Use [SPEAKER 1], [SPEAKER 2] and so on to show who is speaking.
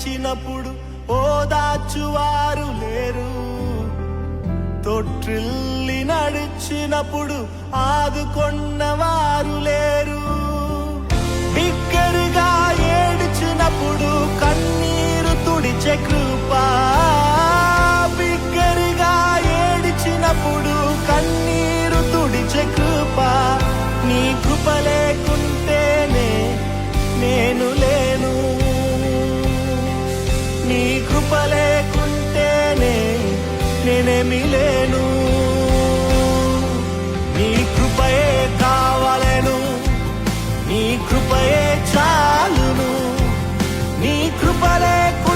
[SPEAKER 1] లేచినప్పుడు ఓదాచువారు లేరు. తొట్టిల్లి నడిచినప్పుడు ఆదుకొన్నవారు లేరు. బిగ్గరగా ఏడిచినప్పుడు కన్నీరు తుడిచే కృప నీ కృప లేకుంటేనే నేనేమి లేను. నీ కృపయే కావాలను నీ కృపయే చాలును. నీ కృప లేకు